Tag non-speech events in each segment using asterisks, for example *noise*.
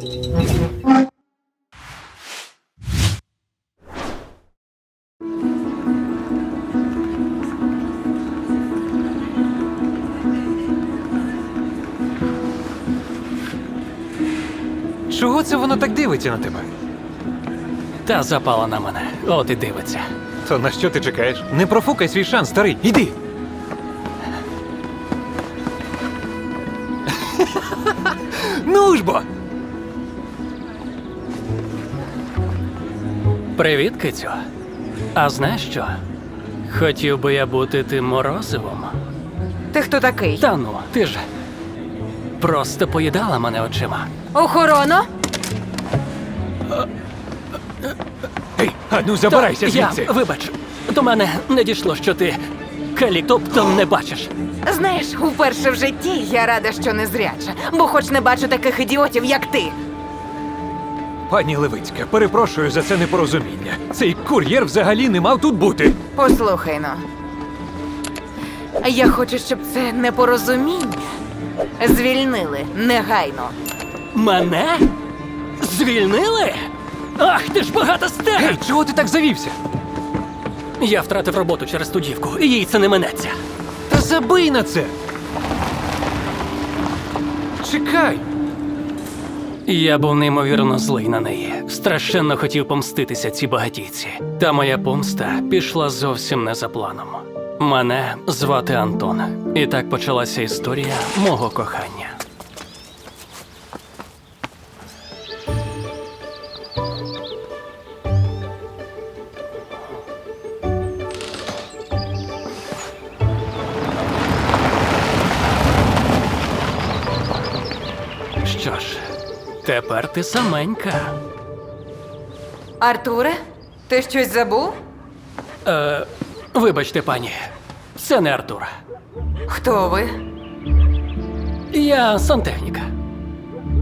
Чого це воно так дивиться на тебе? Та запала на мене. От і дивиться. То на що ти чекаєш? Не профукай свій шанс, старий. Іди. *laughs* ну ж бо! Привіт, кицю. А знаєш що? Хотів би я бути тим морозивом. Ти хто такий? Та ну, ти ж просто поїдала мене очима. Охорона? Ей, а ну забирайся Та звідси. Я, вибач, до мене не дійшло, що ти калік, тобто не бачиш. Знаєш, вперше в житті я рада, що не зряча, бо хоч не бачу таких ідіотів, як ти. Пані Левицька, перепрошую за це непорозуміння. Цей кур'єр взагалі не мав тут бути. Послухай ну. Я хочу, щоб це непорозуміння звільнили негайно. Мене? Звільнили? Ах, ти ж багата Гей, чого ти так завівся? Я втратив роботу через ту дівку, і їй це не минеться. Та забий на це. Чекай. Я був неймовірно злий на неї. Страшенно хотів помститися цій багатійці. Та моя помста пішла зовсім не за планом. Мене звати Антон, і так почалася історія мого кохання. Тепер ти саменька. Артуре, ти щось забув? Е, вибачте, пані, це не Артур. Хто ви? Я сантехніка.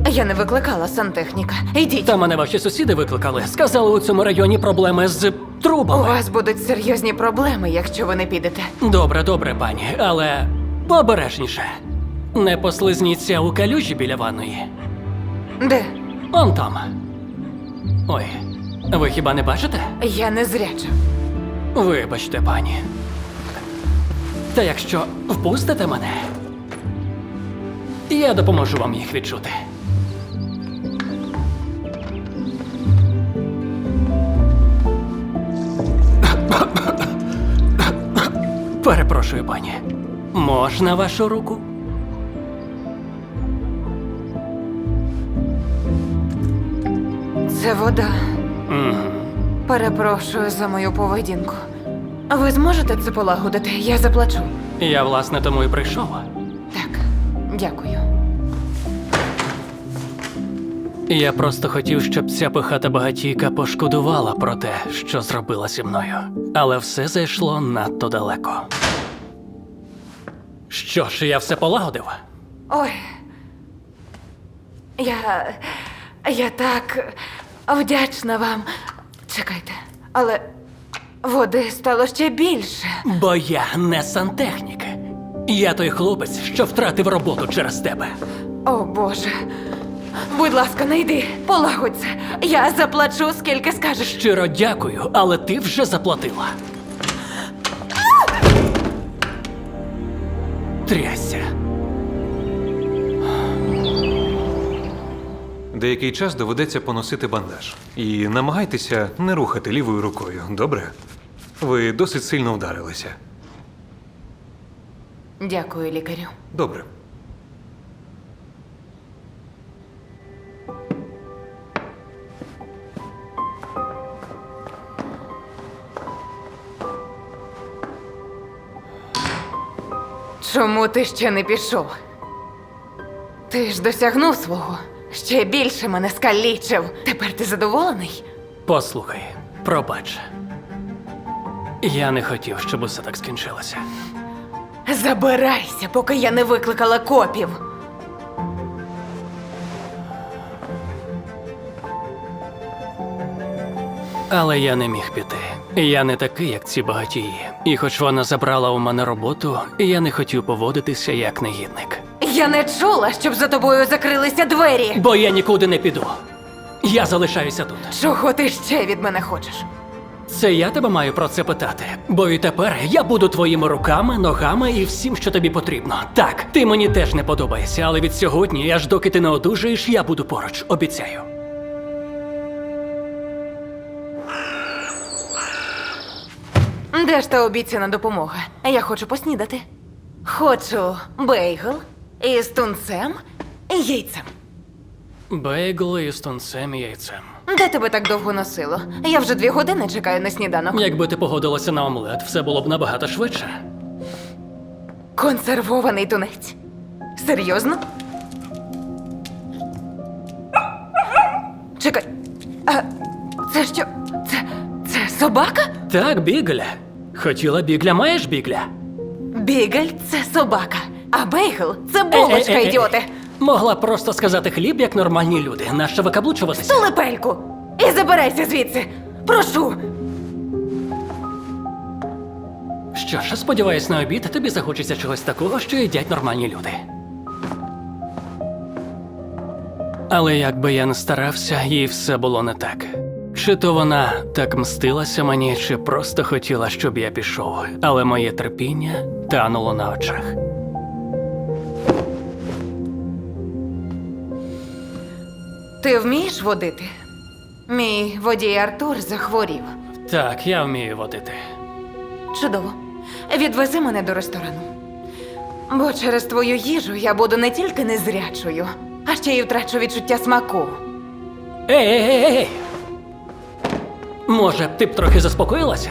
Я не викликала сантехніка. Ідіть. Та мене ваші сусіди викликали. Сказали, у цьому районі проблеми з У вас будуть серйозні проблеми, якщо ви не підете. Добре, добре, пані, але обережніше. Не послизніться у калюжі біля ванної. Де? Он там. Ой, ви хіба не бачите? Я не зряча. Вибачте, пані. Та якщо впустите мене, я допоможу вам їх відчути. Перепрошую, пані. Можна вашу руку? Це вода. Угу. Перепрошую за мою поведінку. Ви зможете це полагодити? Я заплачу. Я, власне, тому і прийшов. Так, дякую. Я просто хотів, щоб ця пихата багатійка пошкодувала про те, що зробила зі мною. Але все зайшло надто далеко. Що ж, я все полагодив? Ой. Я. Я так вдячна вам. Чекайте, але води стало ще більше. Бо я не сантехнік. Я той хлопець, що втратив роботу через тебе. О Боже. Будь ласка, не йди, полагодь це. Я заплачу, скільки скажеш. Щиро дякую, але ти вже заплатила. Трясся. Деякий час доведеться поносити бандаж. І намагайтеся не рухати лівою рукою, добре? Ви досить сильно вдарилися. Дякую, лікарю. Добре. Чому ти ще не пішов? Ти ж досягнув свого. Ще більше мене скалічив. Тепер ти задоволений? Послухай, пробач. Я не хотів, щоб усе так скінчилося. Забирайся, поки я не викликала копів. Але я не міг піти. Я не такий, як ці багатії. І хоч вона забрала у мене роботу, я не хотів поводитися як негідник. Я не чула, щоб за тобою закрилися двері. Бо я нікуди не піду. Я залишаюся тут. Чого ти ще від мене хочеш? Це я тебе маю про це питати. Бо і тепер я буду твоїми руками, ногами і всім, що тобі потрібно. Так, ти мені теж не подобаєшся, але від сьогодні, аж доки ти не одужаєш, я буду поруч, обіцяю. Де ж та обіцяна допомога? Я хочу поснідати. Хочу бейгл із тунцем і яйцем. Бейгл із тунцем і яйцем. Де тебе так довго носило? Я вже дві години чекаю на сніданок. Якби ти погодилася на омлет, все було б набагато швидше. Консервований тунець. Серйозно? Чекай. А це що? Це. це собака? Так, бігля. Хотіла бігля, маєш бігля? Бігель це собака, а бейгл це булочка, Е-е-е-е. ідіоти. Могла просто сказати хліб, як нормальні люди. Нащо викаблучуватися? Тулепельку! І забирайся звідси! Прошу! Що ж, сподіваюсь, на обід тобі захочеться чогось такого, що їдять нормальні люди. Але як би я не старався, їй все було не так. Чи то вона так мстилася мені, чи просто хотіла, щоб я пішов, але моє терпіння тануло на очах. Ти вмієш водити? Мій водій Артур захворів. Так, я вмію водити. Чудово. Відвези мене до ресторану. Бо через твою їжу я буду не тільки незрячою, а ще й втрачу відчуття смаку. Ей, ей, ей, ей! Може, б ти б трохи заспокоїлася?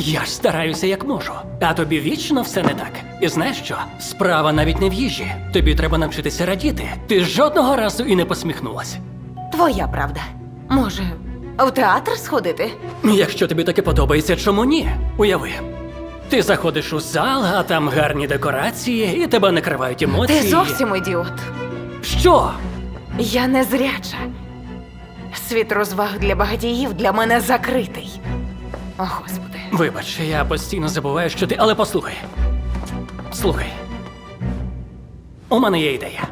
Я ж стараюся як можу, а тобі вічно все не так. І знаєш що? Справа навіть не в їжі. Тобі треба навчитися радіти. Ти жодного разу і не посміхнулась. Твоя правда. Може, в театр сходити? Якщо тобі таке подобається, чому ні? Уяви. Ти заходиш у зал, а там гарні декорації, і тебе накривають емоції. Ти зовсім ідіот. Що? Я незряча. Світ розваг для багатіїв для мене закритий. О, Господи. Вибач, я постійно забуваю, що ти. Але послухай. Слухай. У мене є ідея.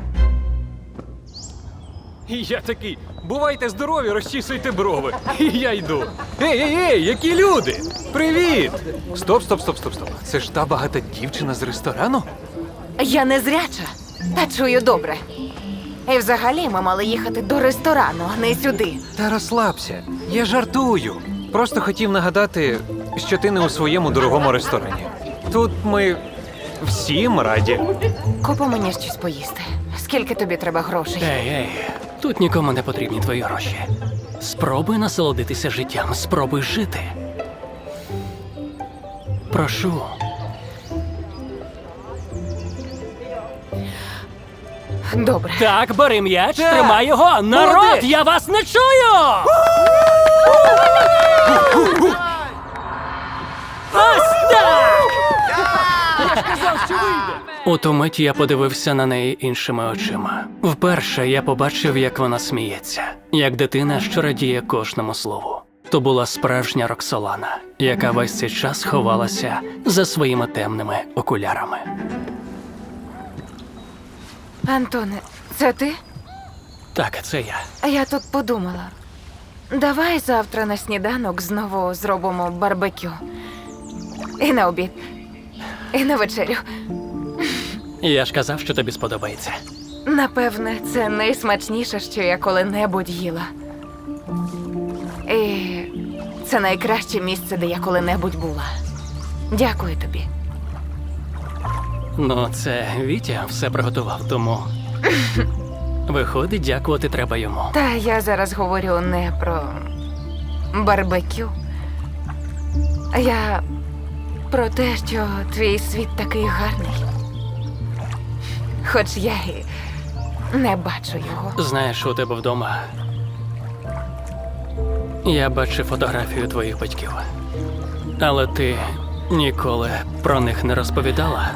І я такий, бувайте здорові, розчісуйте брови. І я йду. Ей, ей, ей, які люди! Привіт! Стоп, стоп, стоп, стоп, стоп. Це ж та багата дівчина з ресторану? Я незряча, та чую добре. І взагалі ми мали їхати до ресторану, а не сюди. Та розслабся, я жартую. Просто хотів нагадати, що ти не у своєму дорогому ресторані. Тут ми всім раді. Купи мені щось поїсти. Скільки тобі треба грошей? Ей, ей, тут нікому не потрібні твої гроші. Спробуй насолодитися життям, спробуй жити. Прошу. Добре. Так, бери м'яч, Так. тримай його! Народ, Молодець! я вас не чую! Ось так! У ту мить я подивився на неї іншими очима. Вперше я побачив, як вона сміється, як дитина, що радіє кожному слову. То була справжня Роксолана, яка весь цей час ховалася за своїми темними окулярами. Антоне, це ти? Так, це я. Я тут подумала. Давай завтра на сніданок знову зробимо барбекю. І на обід. І на вечерю. Я ж казав, що тобі сподобається. Напевне, це найсмачніше, що я коли-небудь їла. І це найкраще місце, де я коли-небудь була. Дякую тобі. Ну, це Вітя все приготував, тому. *laughs* Виходить, дякувати треба йому. Та я зараз говорю не про барбекю. Я про те, що твій світ такий гарний. Хоч я і не бачу його. Знаєш, у тебе вдома. Я бачив фотографію твоїх батьків. Але ти ніколи про них не розповідала.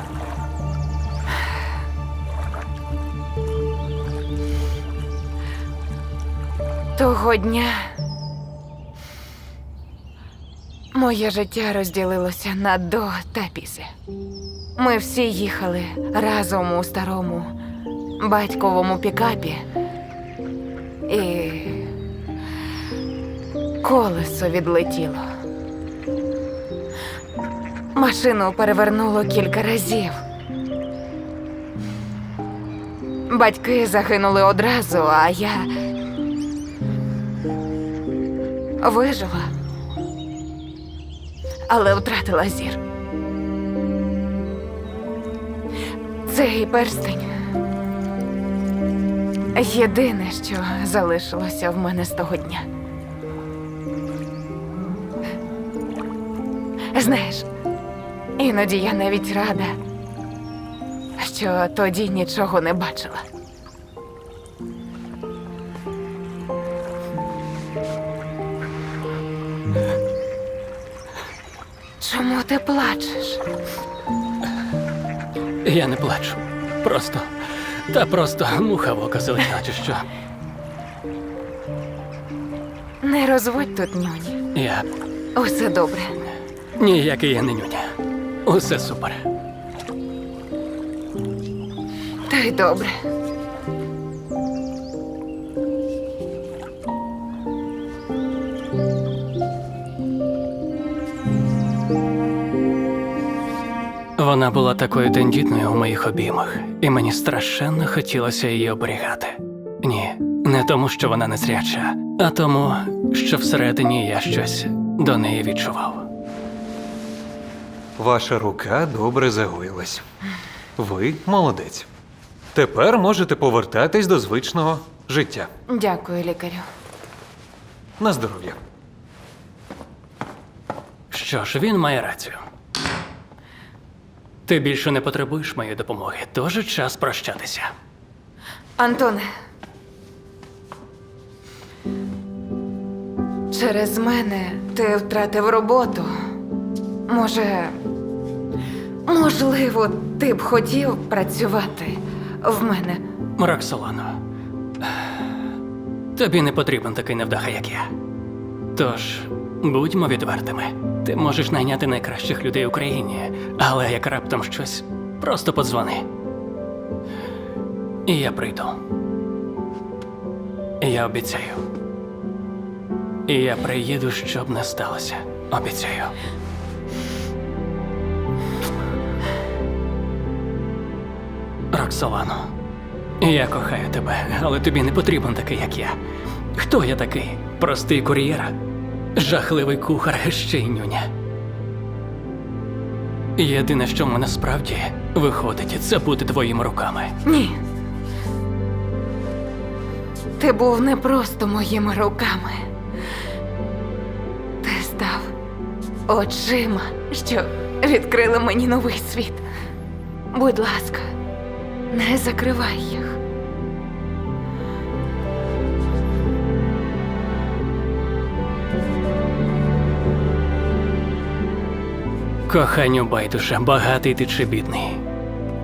Того дня Моє життя розділилося на до та після. Ми всі їхали разом у старому батьковому пікапі. І колесо відлетіло. Машину перевернуло кілька разів. Батьки загинули одразу, а я вижила, але втратила зір. Цей перстень єдине, що залишилося в мене з того дня. Знаєш, іноді я навіть рада, що тоді нічого не бачила. Ти плачеш? Я не плачу. Просто. Та просто муха в око залетіла, чи що. Не розводь тут нюні. Я. Усе добре. Ніякий я не нюня. Усе супер. Та й добре. Вона була такою тендітною у моїх обіймах, і мені страшенно хотілося її оберігати. Ні, не тому, що вона незряча, а тому, що всередині я щось до неї відчував. Ваша рука добре загоїлась. Ви молодець. Тепер можете повертатись до звичного життя. Дякую, лікарю. На здоров'я. Що ж, він має рацію. Ти більше не потребуєш моєї допомоги, тож час прощатися. Антоне. Через мене ти втратив роботу. Може, можливо, ти б хотів працювати в мене. Роксолано, тобі не потрібен такий невдаха, як я. Тож, будьмо відвертими. Ти можеш найняти найкращих людей в Україні, але як раптом щось, просто подзвони. І я прийду. Я обіцяю. І я приїду, щоб не сталося. Обіцяю. Роксолано, я кохаю тебе, але тобі не потрібен такий, як я. Хто я такий? Простий кур'єр? Жахливий кухар, ще й нюня. Єдине, що мене справді виходить, це бути твоїми руками. Ні. Ти був не просто моїми руками. Ти став очима, що відкрили мені новий світ. Будь ласка, не закривай їх. Коханню байдуже, багатий ти чи бідний.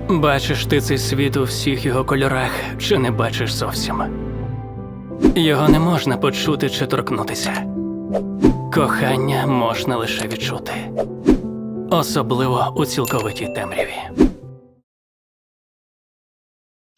Бачиш ти цей світ у всіх його кольорах, чи не бачиш зовсім. Його не можна почути чи торкнутися. Кохання можна лише відчути, особливо у цілковитій темряві.